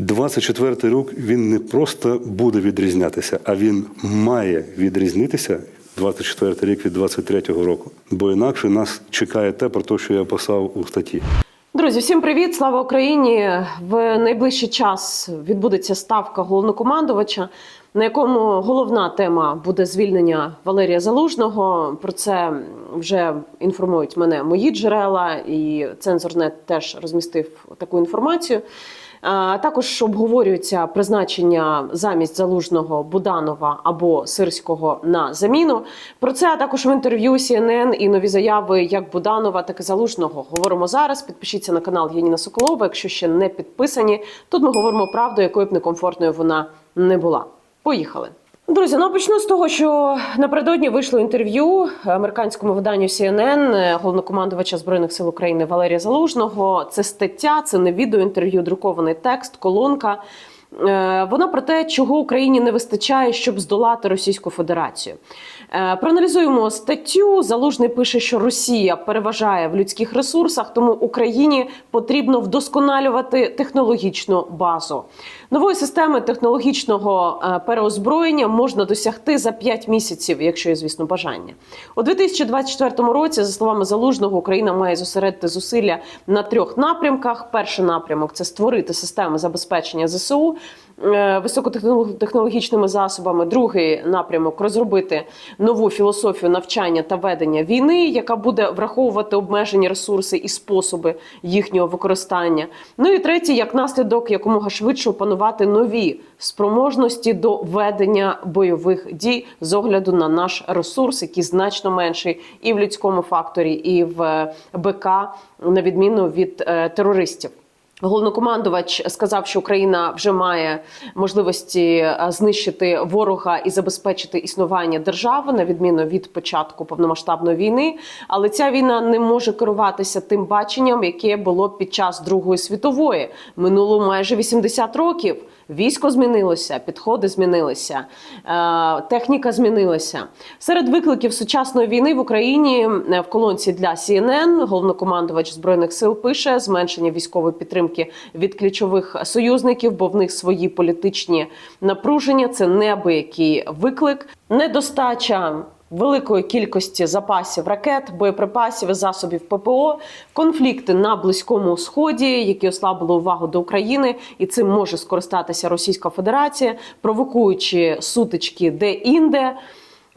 24 рік він не просто буде відрізнятися, а він має відрізнитися 24 рік від 23-го року. Бо інакше нас чекає те, про те, що я писав у статті. Друзі, всім привіт! Слава Україні! В найближчий час відбудеться ставка головнокомандувача, на якому головна тема буде звільнення Валерія Залужного. Про це вже інформують мене мої джерела, і цензорнет теж розмістив таку інформацію. Також обговорюється призначення замість залужного Буданова або Сирського на заміну. Про це а також в інтерв'ю CNN і нові заяви як Буданова, так і Залужного. Говоримо зараз. Підпишіться на канал Яніна Соколова. Якщо ще не підписані, тут ми говоримо правду, якою б некомфортною вона не була. Поїхали. Друзі, ну почну з того, що напередодні вийшло інтерв'ю американському виданню CNN головнокомандувача збройних сил України Валерія Залужного. Це стаття, це не відеоінтерв'ю, друкований текст, колонка. Е, Вона про те, чого Україні не вистачає, щоб здолати Російську Федерацію. Е, Проаналізуємо статтю. Залужний пише, що Росія переважає в людських ресурсах, тому Україні потрібно вдосконалювати технологічну базу. Нової системи технологічного е, переозброєння можна досягти за 5 місяців, якщо є, звісно, бажання. У 2024 році, за словами Залужного, Україна має зосередити зусилля на трьох напрямках. Перший напрямок це створити системи забезпечення ЗСУ високотехнологічними засобами. Другий напрямок розробити нову філософію навчання та ведення війни, яка буде враховувати обмежені ресурси і способи їхнього використання. Ну і третій, як наслідок, якомога швидше опанувати нові спроможності до ведення бойових дій з огляду на наш ресурс, який значно менший і в людському факторі, і в БК, на відміну від е, терористів. Головнокомандувач сказав, що Україна вже має можливості е, знищити ворога і забезпечити існування держави на відміну від початку повномасштабної війни. Але ця війна не може керуватися тим баченням, яке було під час Другої світової. Минуло майже 80 років. Військо змінилося, підходи змінилися, е, техніка змінилася. Серед викликів сучасної війни в Україні е, в колонці для CNN головнокомандувач збройних сил пише зменшення військової підтримки від ключових союзників, бо в них свої політичні напруження. Це неабиякий виклик, недостача. Великої кількості запасів ракет, боєприпасів і засобів ППО, конфлікти на близькому сході, які ослабили увагу до України, і цим може скористатися Російська Федерація, провокуючи сутички де-інде.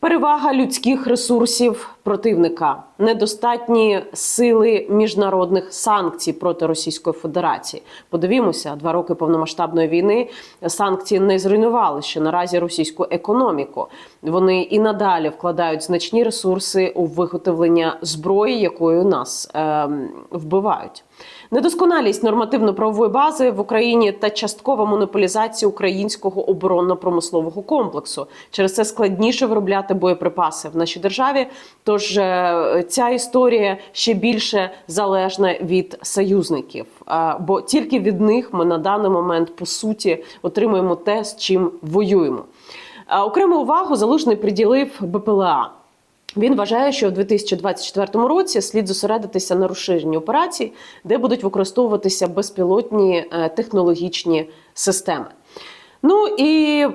Перевага людських ресурсів противника, недостатні сили міжнародних санкцій проти Російської Федерації. Подивімося, два роки повномасштабної війни санкції не зруйнували ще наразі російську економіку. Вони і надалі вкладають значні ресурси у виготовлення зброї, якою нас ем, вбивають. Недосконалість нормативно-правової бази в Україні та часткова монополізація українського оборонно-промислового комплексу. Через це складніше виробляти боєприпаси в нашій державі. Тож е, ця історія ще більше залежна від союзників, бо тільки від них ми на даний момент по суті отримуємо те, з чим воюємо. Окрему увагу залужний приділив БПЛА. Він вважає, що в 2024 році слід зосередитися на розширенні операцій, де будуть використовуватися безпілотні е, технологічні системи. Ну і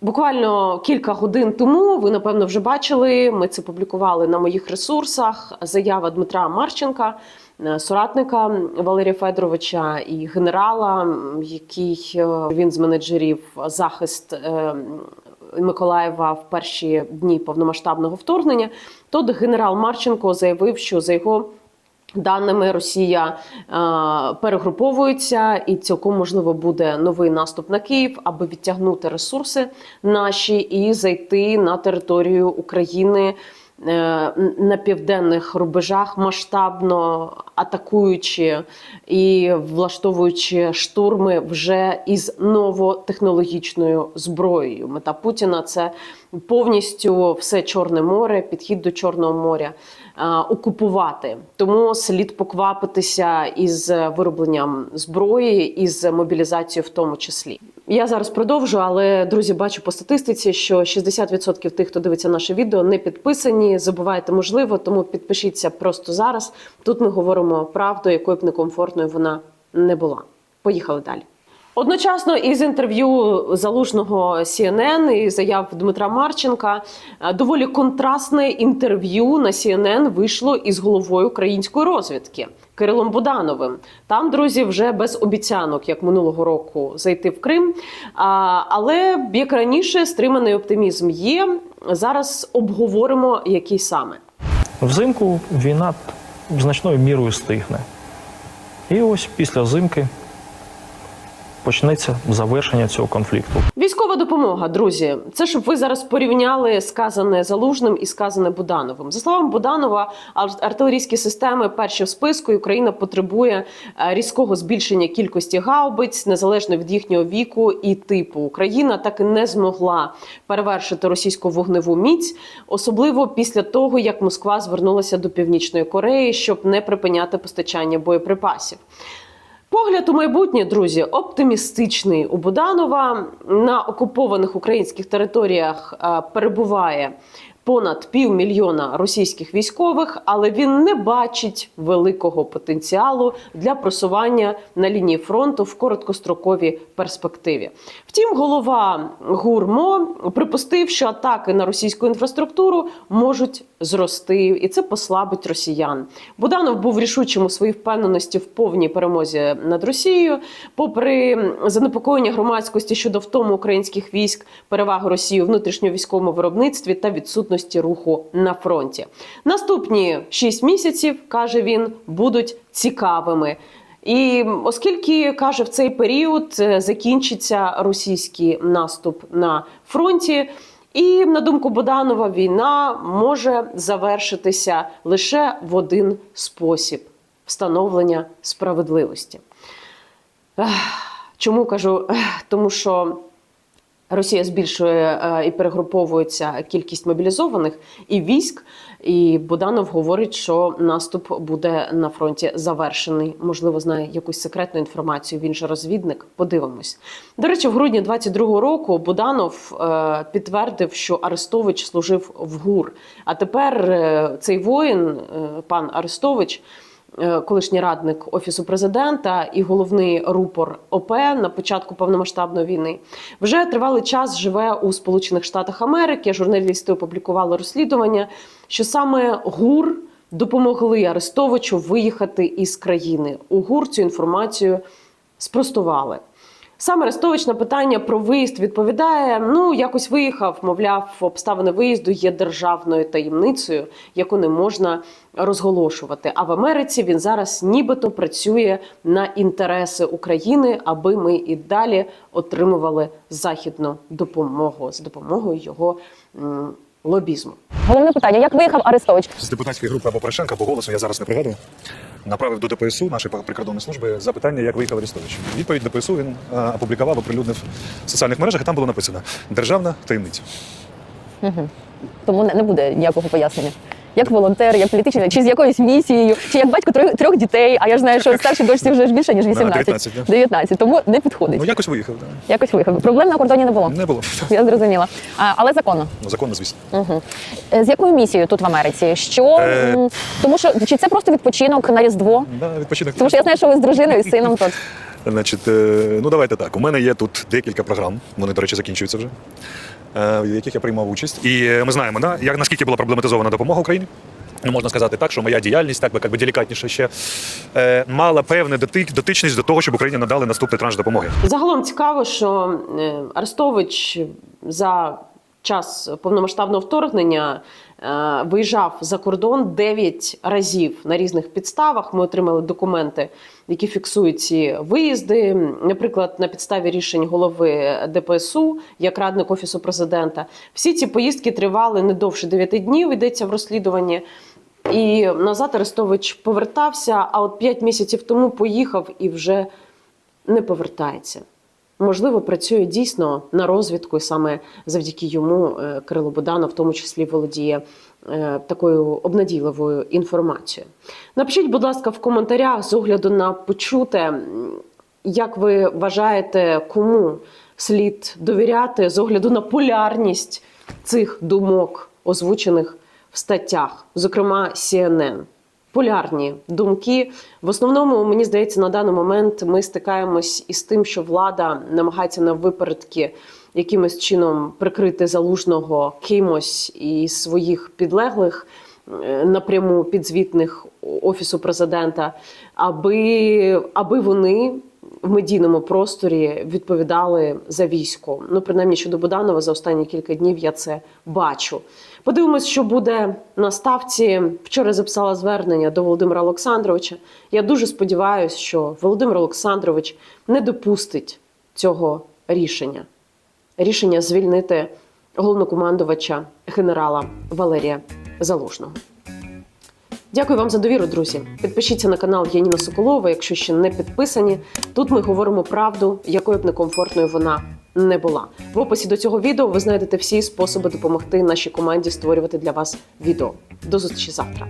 буквально кілька годин тому ви напевно вже бачили. Ми це публікували на моїх ресурсах. Заява Дмитра Марченка, е, соратника Валерія Федоровича і генерала, який е, він з менеджерів захист. е, Миколаєва в перші дні повномасштабного вторгнення, то генерал Марченко заявив, що за його даними Росія е, перегруповується, і цілком можливо буде новий наступ на Київ, аби відтягнути ресурси наші і зайти на територію України. Е, На південних рубежах масштабно атакуючи і влаштовуючи штурми вже із новотехнологічною зброєю. Мета Путіна це повністю все Чорне море, підхід до Чорного моря е, окупувати. Тому слід поквапитися із виробленням зброї, із мобілізацією, в тому числі. Я зараз продовжу, але друзі, бачу по статистиці, що 60% тих, хто дивиться наше відео, не підписані. Забувайте можливо, тому підпишіться просто зараз. Тут ми говоримо правду, якою б некомфортною вона не була. Поїхали далі. Одночасно із інтерв'ю залужного CNN і заяв Дмитра Марченка е, доволі контрастне інтерв'ю на CNN вийшло із головою української розвідки Кирилом Будановим. Там, друзі, вже без обіцянок, як минулого року, зайти в Крим. Але як раніше, стриманий оптимізм є. Зараз обговоримо, який саме. Взимку війна значною мірою стихне. І ось після зимки почнеться завершення цього конфлікту. Військова допомога, друзі, це щоб ви зараз порівняли сказане залужним і сказане Будановим. За словами Буданова, артилерійські системи перші в списку. Україна потребує е, різкого збільшення кількості гаубиць незалежно від їхнього віку і типу. Україна так і не змогла перевершити російську вогневу міць, особливо після того, як Москва звернулася до Північної Кореї, щоб не припиняти постачання боєприпасів. Погляд майбутнє, друзі, оптимістичний у Буданова. На окупованих українських територіях е, перебуває понад півмільйона російських військових, але він не бачить великого потенціалу для просування на лінії фронту в короткостроковій перспективі. Втім, голова ГУРМО припустив, що атаки на російську інфраструктуру можуть зрости, і це послабить росіян. Буданов був рішучим у своїй впевненості в повній перемозі над Росією, попри занепокоєння громадськості щодо втому українських військ, переваги Росії у внутрішньовійськовому виробництві та відсутності руху на фронті. Наступні шість місяців каже він будуть цікавими. І оскільки каже, в цей період е, закінчиться російський наступ на фронті. І на думку Боданова, війна може завершитися лише в один спосіб встановлення справедливості. Чому кажу? Тому що Росія збільшує е, і перегруповується кількість мобілізованих і військ. І Буданов говорить, що наступ буде на фронті завершений. Можливо, знає якусь секретну інформацію. Він же розвідник. Подивимось. До речі, в грудні 22-го року Буданов е, підтвердив, що Арестович служив в ГУР. А тепер е, цей воїн, пан Арестович. Е, Колишній радник офісу президента і головний рупор ОП на початку повномасштабної війни вже тривалий час живе у Сполучених Штатах Америки. Журналісти опублікували розслідування, що саме ГУР допомогли Арестовичу виїхати із країни. У ГУР цю інформацію спростували. Сам Арестович на питання про виїзд відповідає: ну якось виїхав, мовляв, обставини виїзду є державною таємницею, яку не можна розголошувати. А в Америці він зараз нібито працює на інтереси України, аби ми і далі отримували західну допомогу з допомогою його лобізму. Головне питання: як виїхав Арестович? з депутатської групи або Порошенка, або голосу я зараз не пригадую. Направив до ДПСУ нашої прикордонної служби запитання, як виїхав Арестович. Відповідь ДПСУ він е, опублікував, оприлюднив в соціальних мережах, і там було написано Державна таємниця. Тому не, не буде ніякого пояснення. Як волонтер, як політичний, чи з якоюсь місією, чи як батько трьох, трьох дітей. А я ж знаю, що старшій дочці вже ж більше ніж 18. 19, да. 19, тому не підходить. Ну якось виїхав. Да. Якось виїхав. Проблем на кордоні не було. Не було. Я зрозуміла. А, але законно. Ну, законно, звісно. Угу. З якою місією тут в Америці? Що Е. м, тому, що чи це просто відпочинок на різдво? Да, відпочинок. Тому що я знаю, що ви з дружиною і з сином тут. Значить, е, ну давайте так. У мене є тут декілька програм. Вони, до речі, закінчуються вже, в яких я приймав участь. І е, ми знаємо, да, як наскільки була проблематизована допомога Україні. Ну, можна сказати так, що моя діяльність, так би якби делікатніше ще е, мала певну доти- дотичність до того, щоб Україні надали наступний транш допомоги. Загалом цікаво, що е, Арестович за час повномасштабного вторгнення е, виїжджав за кордон 9 разів на різних підставах. Ми отримали документи, які фіксують ці виїзди. Наприклад, на підставі рішень голови ДПСУ, як радник офісу президента. Всі ці поїздки тривали не довше 9 днів. Йдеться в розслідуванні. І назад Арестович повертався, а от 5 місяців тому поїхав і вже не повертається. Можливо, працює дійсно на розвідку, і саме завдяки йому е, Кирило Буданов в тому числі володіє е, такою обнадійливою інформацією. Напишіть, будь ласка, в коментарях з огляду на почуте, як ви вважаєте, кому слід довіряти з огляду на полярність цих думок, озвучених в статтях, зокрема CNN. Полярні думки. В основному, мені здається, на даний момент ми стикаємось із тим, що влада намагається на випередки якимось чином прикрити залужного кимось із своїх підлеглих е, напряму підзвітних офісу президента, аби, аби вони. В медійному просторі відповідали за військо. Ну, принаймні щодо Буданова, за останні кілька днів я це бачу. Подивимось, що буде на ставці. Вчора записала звернення до Володимира Олександровича. Я дуже сподіваюся, що Володимир Олександрович не допустить цього рішення. Рішення звільнити головнокомандувача генерала Валерія Залужного. Дякую вам за довіру, друзі. Підпишіться на канал Яніна Соколова, якщо ще не підписані. Тут ми говоримо правду, якою б некомфортною вона не була. В описі до цього відео ви знайдете всі способи допомогти нашій команді створювати для вас відео. До зустрічі завтра.